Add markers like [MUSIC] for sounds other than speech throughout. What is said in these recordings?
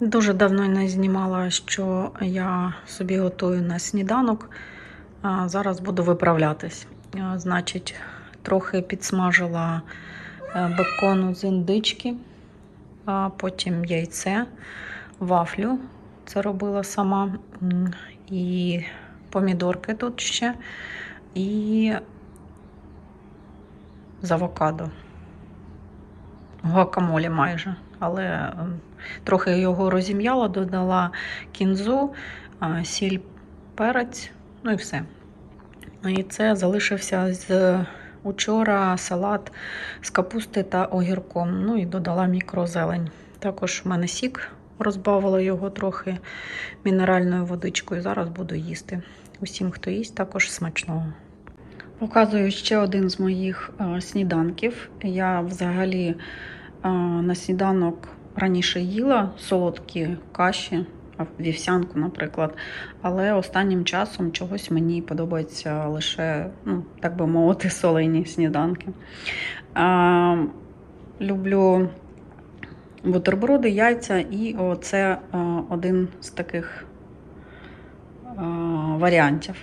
Дуже давно не знімала, що я собі готую на сніданок. Зараз буду виправлятись. Значить, трохи підсмажила е, бекону з індички, а потім яйце, вафлю. Це робила сама. І помідорки тут ще. І з авокадо. Гуакамолі майже. Але трохи його розім'яла, додала кінзу, сіль, перець, ну і все. І це залишився з учора салат з капусти та огірком. Ну і додала мікрозелень. Також в мене сік розбавила його трохи мінеральною водичкою. Зараз буду їсти. Усім, хто їсть, також смачного. Показую ще один з моїх сніданків. Я взагалі на сніданок раніше їла солодкі каші, вівсянку, наприклад. Але останнім часом чогось мені подобається лише, ну, так би мовити, [LAUGHS] солені сніданки. Е, люблю бутерброди, яйця, і оце е, один з таких варіантів.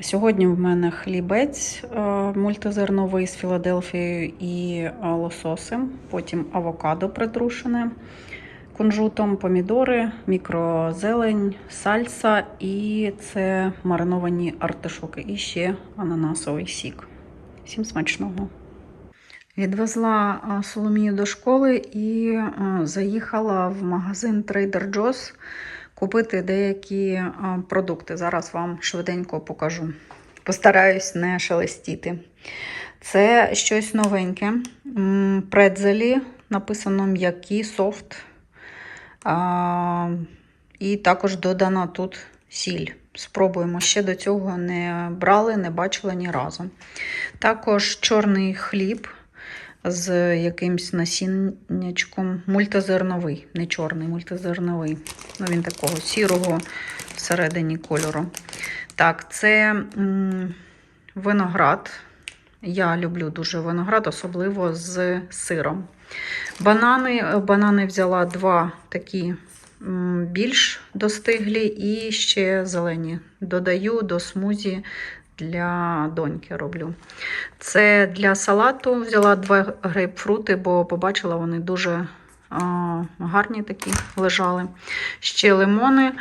Сьогодні в мене хлібець е, мультизерновий з Філадельфією і е, лососем, потім авокадо притрушене кунжутом, помідори, мікрозелень, сальса і це мариновані артишоки. І ще ананасовий сік. Всім смачного! Відвезла Соломію до школи і заїхала в магазин Trader Joe's купити деякі продукти. Зараз вам швиденько покажу. Постараюсь не шелестіти. Це щось новеньке. Предзелі, написано м'які, софт. І також додана тут сіль. Спробуємо. Ще до цього не брали, не бачила ні разу. Також чорний хліб з якимсь насіннячком. Мультизерновий, не чорний, мультизерновий. Ну, він такого сірого всередині кольору. Так, це виноград. Я люблю дуже виноград, особливо з сиром. Банани, банани взяла два такі більш достиглі і ще зелені. Додаю до смузі для доньки роблю. Це для салату взяла два грейпфрути, бо побачила, вони дуже гарні такі лежали. Ще лимони,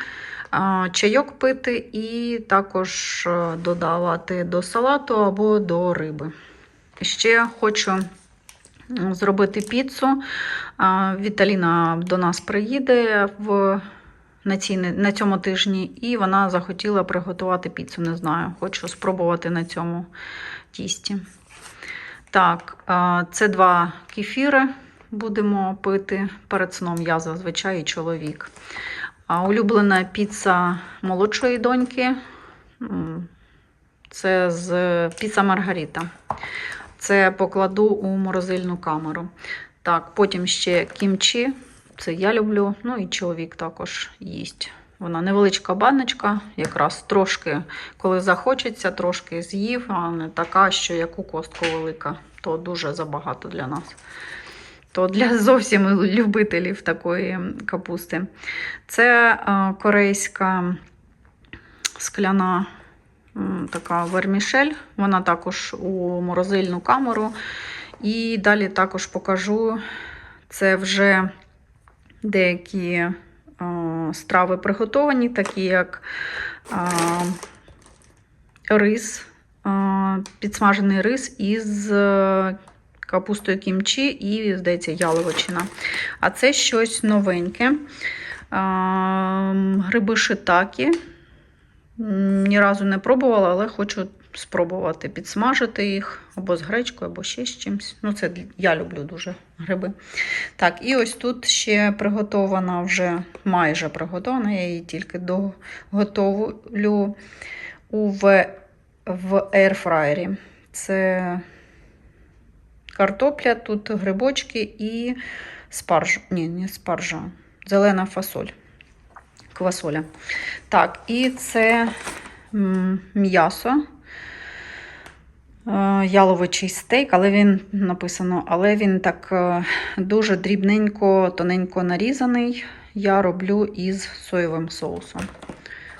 чайок пити і також додавати до салату або до риби. Ще хочу зробити піцу. Віталіна до нас приїде в на, цій, на цьому тижні, і вона захотіла приготувати піцу. Не знаю, хочу спробувати на цьому тісті. Так, це два кефіри будемо пити перед сном. Я зазвичай і чоловік. Улюблена піца молодшої доньки. Це з піца Маргарита. Це покладу у морозильну камеру. Так, потім ще кімчі. Це я люблю. Ну і чоловік також їсть. Вона невеличка баночка, якраз трошки, коли захочеться, трошки з'їв, а не така, що як у костку велика. То дуже забагато для нас. То для [LAUGHS] зовсім любителів такої капусти. Це е, корейська скляна така вермішель. Вона також у морозильну камеру. І далі також покажу це вже деякі е, страви приготовані, такі як е, рис, е, підсмажений рис із капустою кімчі і, здається, яловичина. А це щось новеньке. Гриби шитакі. Ні разу не пробувала, але хочу спробувати підсмажити їх або з гречкою, або ще з чимось. Ну, це я люблю дуже гриби. Так, і ось тут ще приготована, вже майже приготована, я її тільки доготовлю в, в ейрфраєрі. Це картопля, тут грибочки і спаржа. Ні, не спаржа, зелена фасоль. Квасоля. Так, і це м'ясо. Е, яловичий стейк, але він написано, але він так е, дуже дрібненько, тоненько нарізаний. Я роблю із соєвим соусом.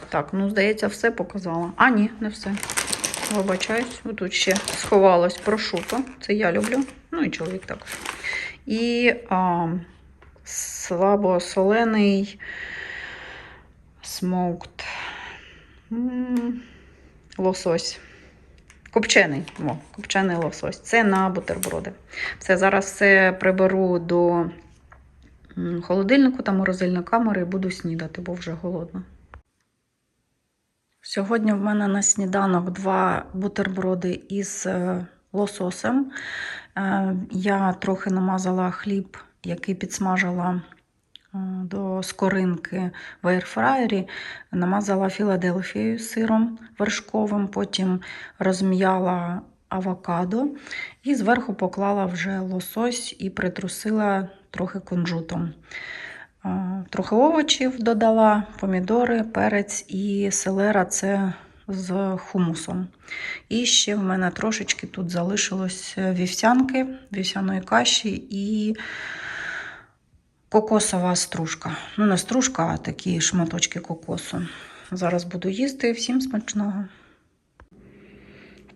Так, ну, здається, все показала. А, ні, не все. Вибачаюсь, тут ще сховалось прошуто. Це я люблю. Ну і чоловік також. І а, слабосолений смоукт лосось. Копчений. О, копчений лосось. Це на бутерброди. Все, зараз все приберу до холодильнику та морозильної камери і буду снідати, бо вже голодно. Сьогодні в мене на сніданок два бутерброди із е, лососем. Е, Я трохи намазала хліб, який підсмажила до скоринки в аірфраєрі, намазала Філадельфією сиром вершковим, потім розм'яла авокадо і зверху поклала вже лосось і притрусила трохи кунжутом. Е, Трохи овочів додала, помідори, перець і селера це з хумусом. І ще в мене трошечки тут залишилось вівсянки, вівсяної каші і кокосова стружка. Ну, не стружка, а такі шматочки кокосу. Зараз буду їсти. Всім смачного.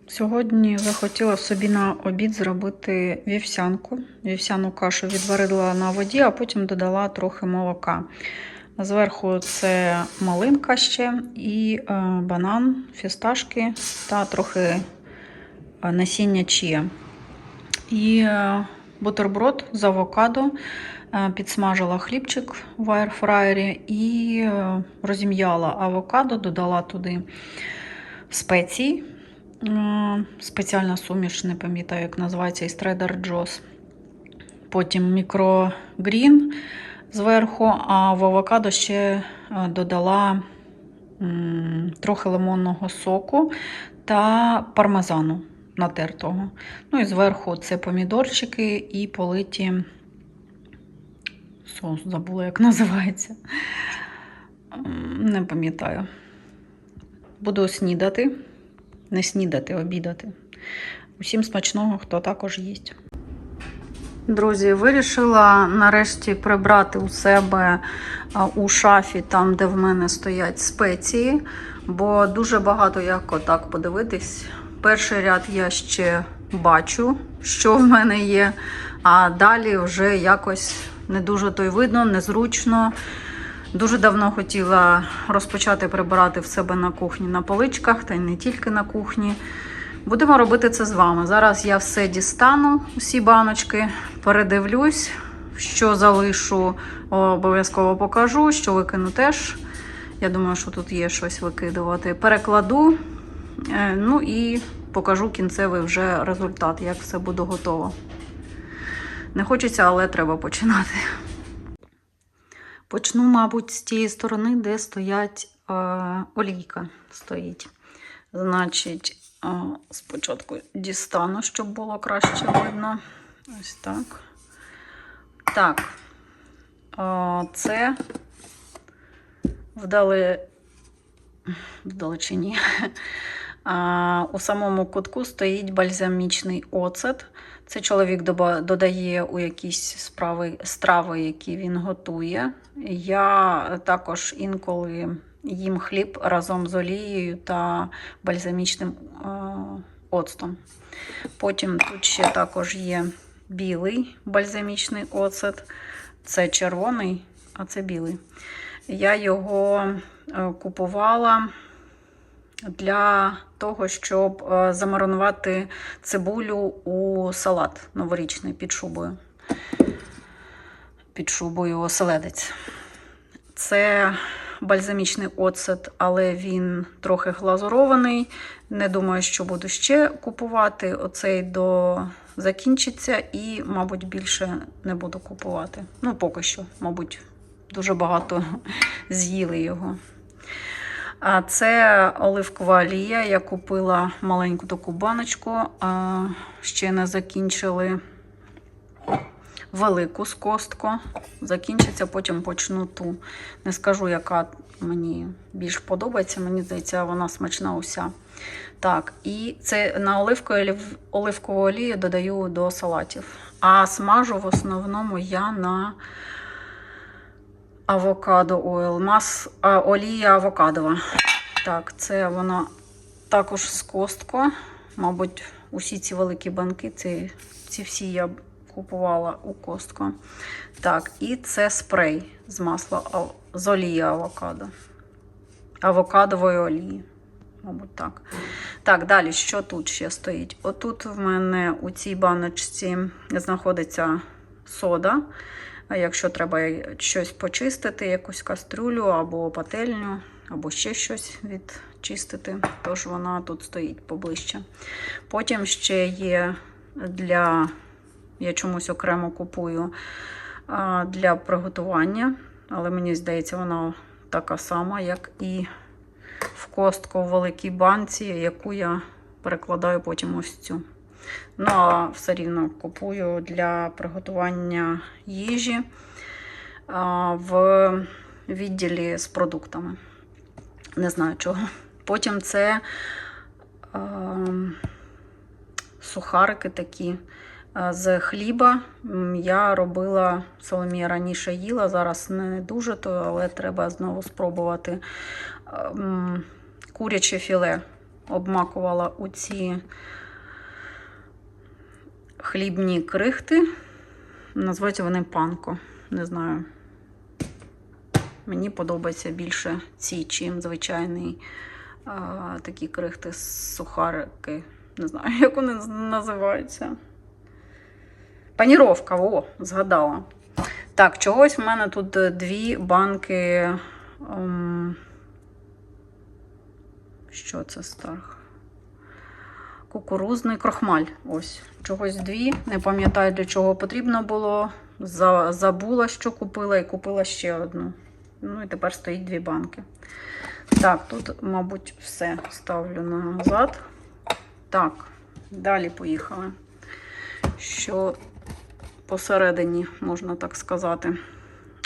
Сьогодні захотіла собі на обід зробити вівсянку. Вівсяну кашу відварила на воді, а потім додала трохи молока. Зверху це малинка ще і е, банан, фісташки та трохи е, насіння чія. І е, бутерброд з авокадо. Е, Підсмажила хлібчик в аерфраєрі і е, розім'яла авокадо, додала туди спеції. Е, Спеціальна суміш, не пам'ятаю, як називається, із Trader Joe's. Потім мікрогрін зверху, а в авокадо ще додала трохи лимонного соку та пармезану натертого. Ну і зверху це помідорчики і политі соус, забула, як називається. Не пам'ятаю. Буду снідати. Не снідати, обідати. Усім смачного, хто також їсть. Друзі, вирішила нарешті прибрати у себе у шафі, там, де в мене стоять спеції, бо дуже багато як отак подивитись. Перший ряд я ще бачу, що в мене є, а далі вже якось не дуже то й видно, незручно. Дуже давно хотіла розпочати прибирати в себе на кухні на поличках, та й не тільки на кухні. Будемо робити це з вами. Зараз я все дістану, усі баночки, передивлюсь, що залишу, обов'язково покажу, що викину теж. Я думаю, що тут є щось викидувати. Перекладу, е, ну і покажу кінцевий вже результат, як все буде готово. Не хочеться, але треба починати. Почну, мабуть, з тієї сторони, де стоять е, олійка стоїть. Значить, е, спочатку дістану, щоб було краще видно. Ось так. Так, е, це вдали... вдалечині. А, [LAUGHS] у самому кутку стоїть бальзамічний оцет. Це чоловік додає у якісь справи, страви, які він готує. Я також інколи їм хліб разом з олією та бальзамічним оцтом. Потім тут ще також є білий бальзамічний оцет. Це червоний, а це білий. Я його е, купувала для того, щоб е, замаринувати цибулю у салат новорічний під шубою. Під шубою оселедець. Це бальзамічний оцет, але він трохи глазурований. Не думаю, що буду ще купувати. Оцей до закінчиться і, мабуть, більше не буду купувати. Ну, поки що, мабуть, дуже багато [LAUGHS] з'їли його. Це оливкова олія. Я купила маленьку таку баночку, ще не закінчили. велику з костко. Закінчиться, потім почну ту. Не скажу, яка мені більш подобається. Мені здається, вона смачна уся. Так, і це на оливкову, оливкову олію додаю до салатів. А смажу в основному я на авокадо ойл. Мас, а, олія авокадова. Так, це вона також з костко. Мабуть, усі ці великі банки, ці, ці всі я купувала у костко. Так, і це спрей з масла з олії авокадо. Авокадової олії. Мабуть, так. Так, далі, що тут ще стоїть? Отут в мене у цій баночці знаходиться сода. Якщо треба щось почистити, якусь кастрюлю або пательню, або ще щось відчистити, тож вона тут стоїть поближче. Потім ще є для, я чомусь окремо купую для приготування, але мені здається, вона така сама, як і в костку в великій банці, яку я перекладаю потім ось цю. Ну, а все рівно купую для приготування їжі в відділі з продуктами. Не знаю чого. Потім це а, сухарики такі з хліба. Я робила Соломія раніше їла, зараз не дуже, то, але треба знову спробувати. Куряче філе обмакувала у ці хлібні крихти. Називаються вони панко. Не знаю. Мені подобається більше ці, чим звичайний а, такі крихти сухарики. Не знаю, [LAUGHS] як вони називаються. Паніровка, о, згадала. Так, чогось в мене тут е, дві банки. ем, що це старх? Кукурузний крохмаль. Ось. Чогось дві. Не пам'ятаю, для чого потрібно було. Забула, що купила, і купила ще одну. Ну і тепер стоїть дві банки. Так, тут, мабуть, все ставлю назад. Так, далі поїхали. Що посередині, можна так сказати.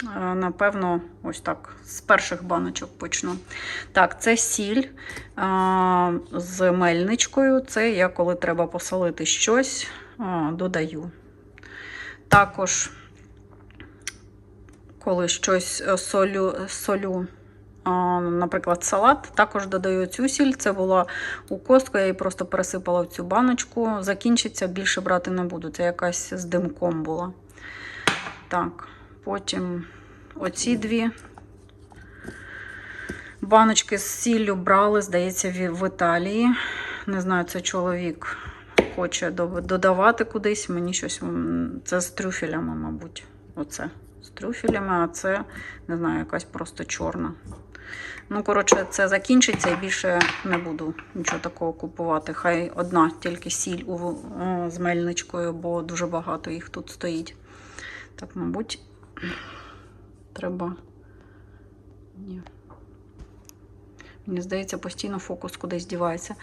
Е, Напевно, ось так, з перших баночок почну. Так, це сіль а, з мельничкою. Це я, коли треба посолити щось, а, додаю. Також, коли щось е, солю, солю наприклад, салат, також додаю цю сіль. Це була у костку, я її просто пересипала в цю баночку. Закінчиться, більше брати не буду. Це якась з димком була. Так, потім оці дві баночки з сіллю брали, здається, в Італії. Не знаю, це чоловік хоче додавати кудись. Мені щось це з трюфелями, мабуть. Оце. З трюфелями, а це, не знаю, якась просто чорна. Ну, коротше, це закінчиться і більше не буду нічого такого купувати. Хай одна тільки сіль у, з мельничкою, бо дуже багато їх тут стоїть. Так, мабуть, треба. Ні. Мені здається, постійно фокус кудись дівається.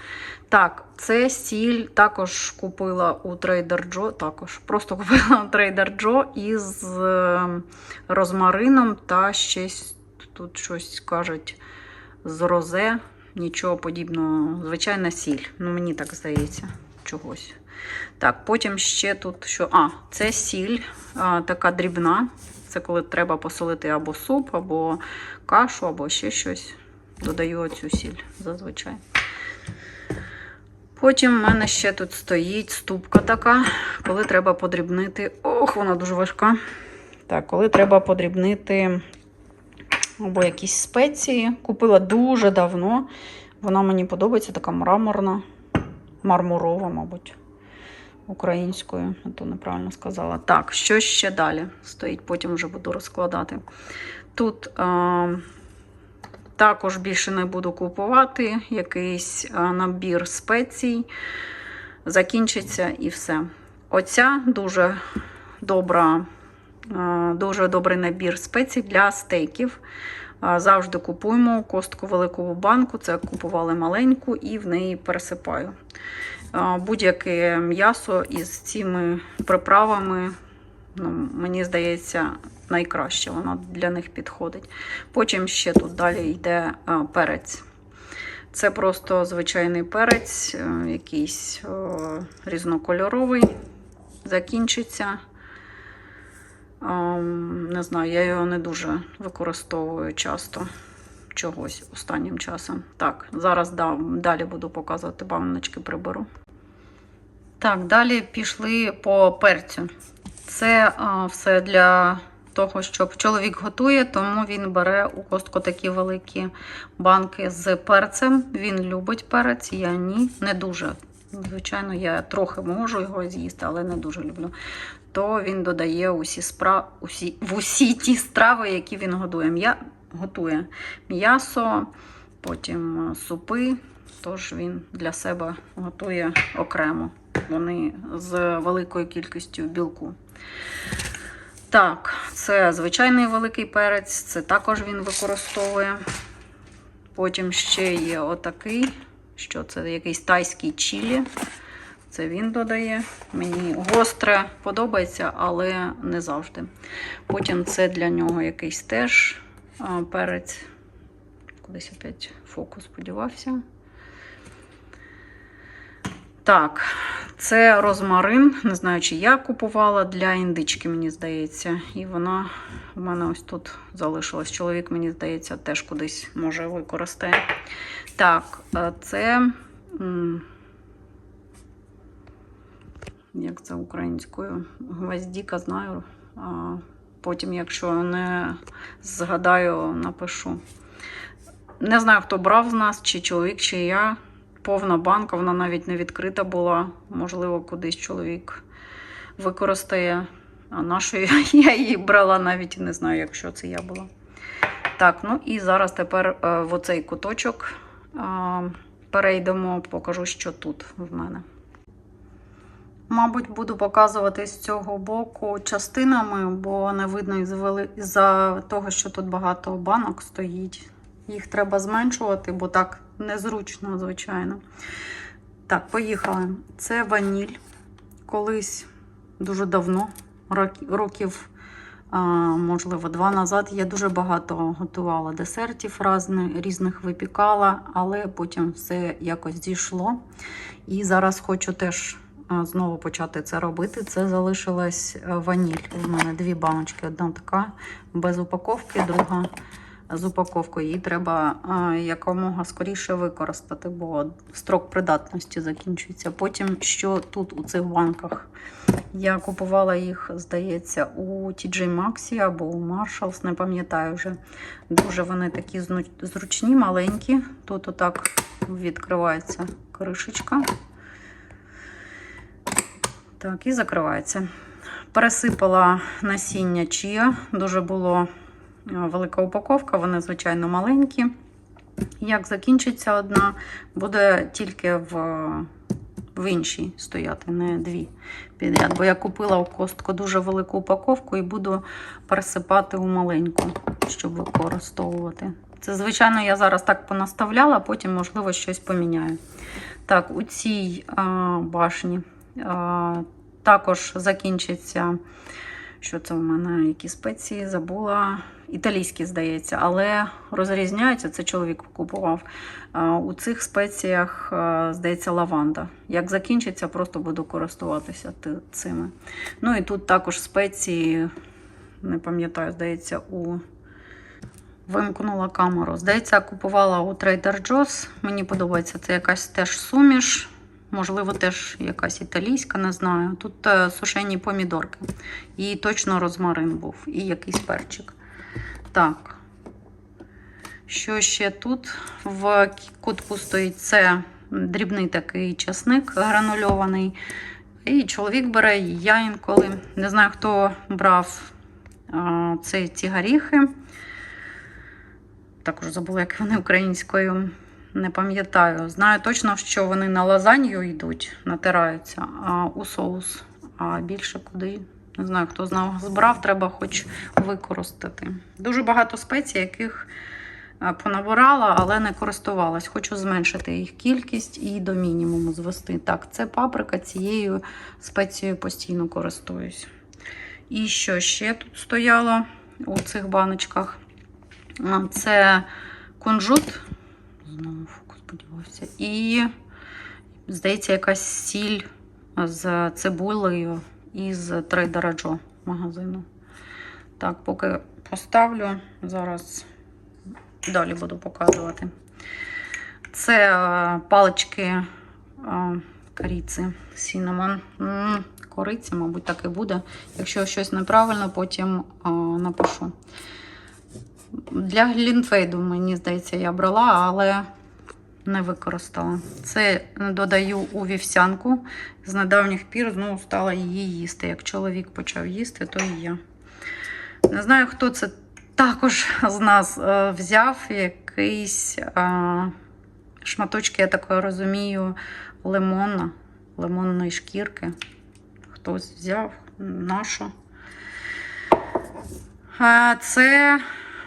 Так, це сіль також купила у Trader Joe. Також просто купила у Trader Joe із е, розмарином та ще тут щось кажуть з розе. Нічого подібного. Звичайна сіль. Ну, мені так здається, чогось. Так, потім ще тут що. А, це сіль, а, така дрібна. Це коли треба посолити або суп, або кашу, або ще щось. Додаю оцю сіль зазвичай. Потім в мене ще тут стоїть ступка така, коли треба подрібнити. Ох, вона дуже важка. Так, коли треба подрібнити або якісь спеції. Купила дуже давно. Вона мені подобається, така мраморна, мармурова, мабуть, українською, а то неправильно сказала. Так, що ще далі стоїть, потім вже буду розкладати. Тут а, також більше не буду купувати якийсь а, набір спецій. Закінчиться і все. Оця дуже добра, а, дуже добрий набір спецій для стейків. Завжди купуємо костку велику банку, це купували маленьку і в неї пересипаю. Будь-яке м'ясо із цими приправами Ну, мені здається, найкраще воно для них підходить. Потім ще тут далі йде перець. Це просто звичайний перець, е, якийсь о, різнокольоровий, закінчиться. Не знаю, я його не дуже використовую часто чогось останнім часом. Так, зараз да, далі буду показувати, баночки приберу. Так, далі пішли по перцю. Це а, все для того, щоб чоловік готує, тому він бере у костку такі великі банки з перцем. Він любить перець, я ні, не дуже. Звичайно, я трохи можу його з'їсти, але не дуже люблю. То він додає усі спра... усі... в усі ті страви, які він готує. М'я... готує. М'ясо, потім супи. Тож він для себе готує окремо. Вони з великою кількістю білку. Так, це звичайний великий перець, це також він використовує. Потім ще є отакий, що це якийсь тайський чілі. Це він додає. Мені гостре подобається, але не завжди. Потім це для нього якийсь теж перець. Кудись опять фокус подівався. Так, це розмарин. Не знаю, чи я купувала для індички, мені здається. І вона в мене ось тут залишилась. Чоловік, мені здається, теж кудись може використає. Так, е, це. Як це українською? Гвоздіка, знаю. А потім, якщо не згадаю, напишу. Не знаю, хто брав з нас, чи чоловік, чи я повна банка, вона навіть не відкрита була. Можливо, кудись чоловік використає. А нашою [LAUGHS] я її брала навіть і не знаю, якщо це я була. Так, ну і зараз тепер е, в оцей куточок е, перейдемо, покажу, що тут в мене. Мабуть, буду показувати з цього боку частинами, бо не видно із-за того, що тут багато банок стоїть. Їх треба зменшувати, бо так незручно, звичайно. Так, поїхали. Це ваніль. Колись дуже давно, років, можливо, два назад, я дуже багато готувала десертів різних випікала, але потім все якось дійшло. І зараз хочу теж знову почати це робити. Це залишилась е, ваніль. У мене дві баночки. Одна така без упаковки, друга з упаковкою. Її треба якомога скоріше використати, бо строк придатності закінчується. Потім, що тут у цих банках, я купувала їх, здається, у TJ Maxx або у Marshalls, не пам'ятаю вже. Дуже вони такі зручні, маленькі. Тут отак відкривається кришечка. Так, і закривається. Пересипала насіння чия. Дуже було велика упаковка, вони, звичайно, маленькі. Як закінчиться одна, буде тільки в, в іншій стояти, не дві підряд. Бо я купила у костку дуже велику упаковку і буду пересипати у маленьку, щоб використовувати. Це, звичайно, я зараз так понаставляла, потім, можливо, щось поміняю. Так, у цій а, башні а, також закінчиться. Що це в мене? Які спеції забула. Італійські, здається, але розрізняються. Це чоловік купував. У цих спеціях, здається, лаванда. Як закінчиться, просто буду користуватися цими. Ну і тут також спеції, не пам'ятаю, здається, у вимкнула камеру. Здається, купувала у Trader Joe's. Мені подобається це якась теж суміш. Можливо, теж якась італійська, не знаю. Тут е, сушені помідорки. І точно розмарин був, і якийсь перчик. Так. Що ще тут? В кутку стоїть це дрібний такий часник гранульований. І чоловік бере, я інколи. Не знаю, хто брав а, ці горіхи. Також забула, як вони українською. Не пам'ятаю. Знаю точно, що вони на лазанью йдуть, натираються, а у соус. А більше куди. Не знаю, хто знав, збрав, треба хоч використати. Дуже багато спецій, яких е, понабирала, але не користувалась. Хочу зменшити їх кількість і до мінімуму звести. Так, це паприка, цією спецією постійно користуюсь. І що ще тут стояло у цих баночках? Це кунжут. Знову фокус подівався. І, здається, якась сіль з цибулею із трейдера Джо магазину. Так, поки поставлю, зараз далі буду показувати. Це е, палички е, коріці, сінамон. Кориця, мабуть, так і буде. Якщо щось неправильно, потім е, напишу. Для глінфейду, мені здається, я брала, але не використала. Це додаю у вівсянку. З недавніх пір знову стала її їсти. Як чоловік почав їсти, то і я. Не знаю, хто це також з нас е, взяв якийсь е, шматочки, я так розумію, лимона, лимонної шкірки. Хтось взяв нашу. Е, Це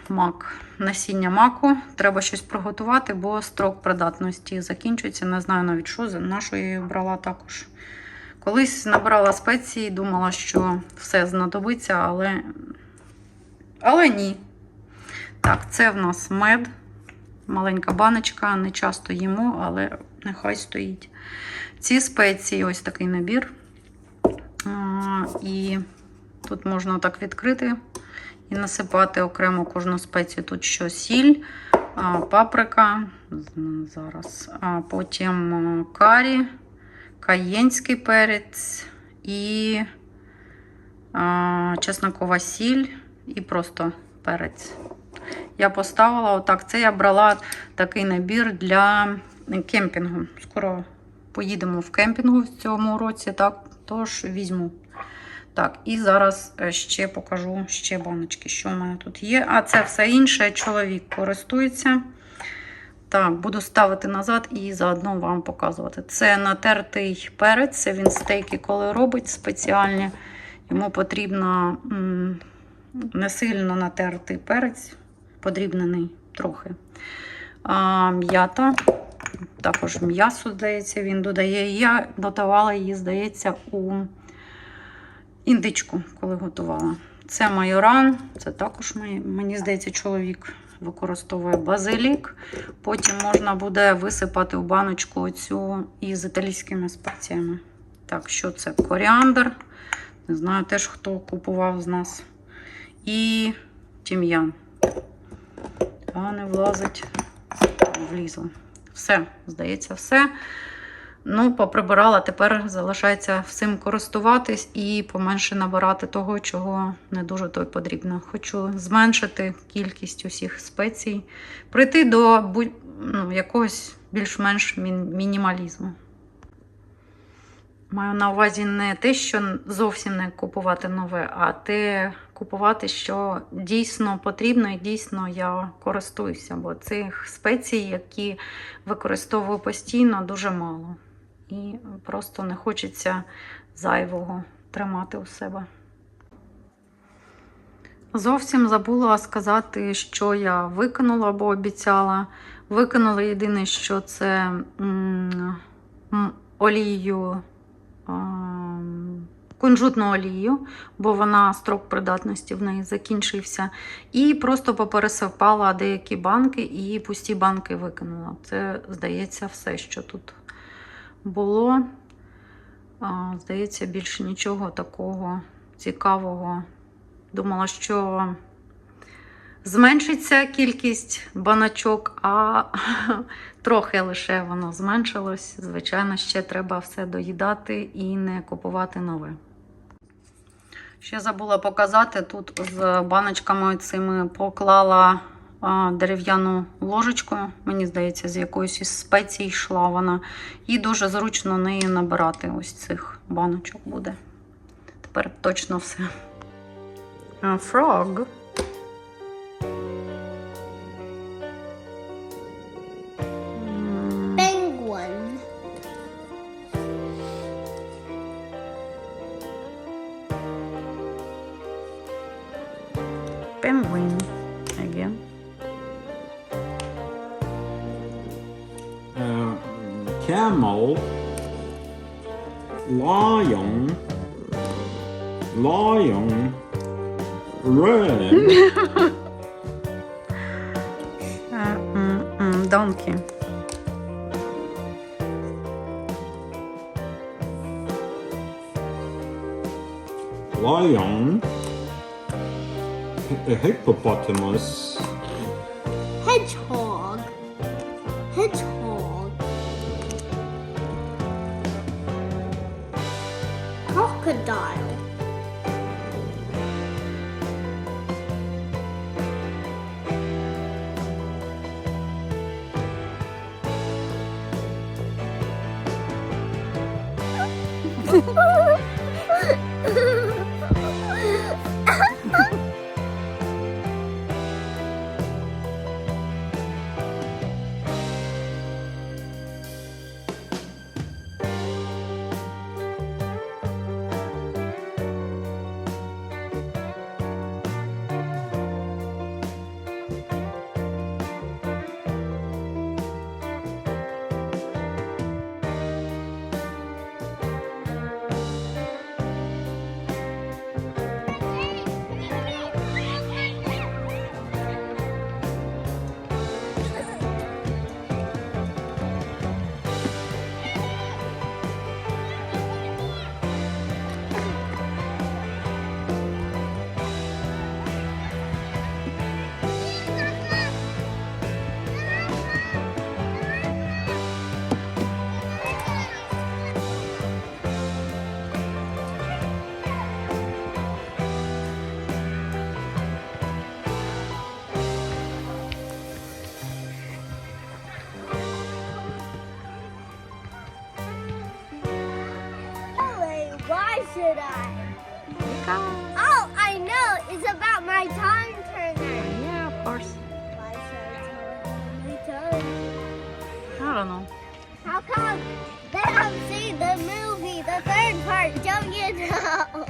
мак. Насіння маку. Треба щось приготувати, бо строк придатності закінчується. Не знаю навіть що, нашу я її брала також. Колись набрала спеції, думала, що все знадобиться, але, але ні. Так, це в нас мед. Маленька баночка, не часто їмо, але нехай стоїть. Ці спеції, ось такий набір. І тут можна так відкрити і насипати окремо кожну спецію. Тут що сіль, паприка, зараз, потім карі, каєнський перець і чеснокова сіль і просто перець. Я поставила отак. Це я брала такий набір для кемпінгу. Скоро поїдемо в кемпінгу в цьому році, так? Тож візьму. Так, і зараз е, ще покажу ще баночки, що в мене тут є. А це все інше. Чоловік користується. Так, буду ставити назад і заодно вам показувати. Це натертий перець, це він стейки, коли робить спеціальні. Йому потрібно не сильно натертий перець, подрібнений трохи. А, м'ята, також м'ясо, здається, він додає. Я додавала її, здається, у індичку, коли готувала. Це майоран, це також мені, здається, чоловік використовує базилік. Потім можна буде висипати в баночку оцю із італійськими спеціями. Так, що це? Коріандр. Не знаю теж, хто купував з нас. І тім'ян. А не влазить, влізло. Все, здається, все. Ну, поприбирала, тепер залишається всім користуватись і поменше набирати того, чого не дуже то й потрібно. Хочу зменшити кількість усіх спецій, прийти до ну, якогось більш-менш мін- мінімалізму. Маю на увазі не те, що зовсім не купувати нове, а те купувати, що дійсно потрібно і дійсно я користуюся, бо цих спецій, які використовую постійно, дуже мало. І просто не хочеться зайвого тримати у себе. Зовсім забула сказати, що я викинула або обіцяла. Викинула єдине, що це олію, кунжутну олію, бо вона строк придатності в неї закінчився. І просто попересипала деякі банки і пусті банки викинула. Це, здається, все, що тут було. Здається, більше нічого такого цікавого. Думала, що зменшиться кількість баночок, а [LAUGHS] трохи лише воно зменшилось. Звичайно, ще треба все доїдати і не купувати нове. Ще забула показати, тут з баночками цими поклала дерев'яну ложечку. Мені здається, з якоїсь із спецій йшла вона. І дуже зручно нею набирати ось цих баночок буде. Тепер точно все. Frog. Donkey, Lion. A hippopotamus. Should I? Oh, I know. It's about my time turner. Yeah, of course. Why should I tell my turn? I don't know. How come they haven't seen the movie, the third part? Don't you know?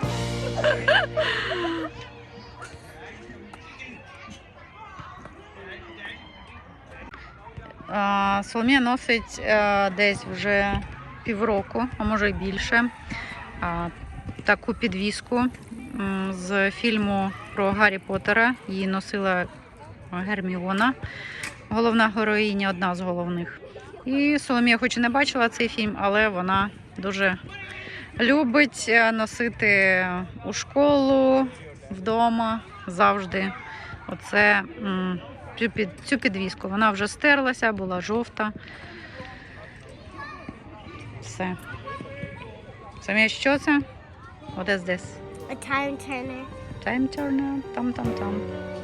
Соломія носить е, десь вже півроку, а може й більше, таку підвіску з фільму про Гаррі Поттера. Її носила Герміона, головна героїня, одна з головних. І Соломія, хоч і не бачила цей фільм, але вона дуже любить е, носити у школу, вдома завжди. Оце цю підвіску. Вона вже стерлася, була жовта. Все. Самі, що це? What is this? A time turner. Time turner. Tom. Tom. Tom.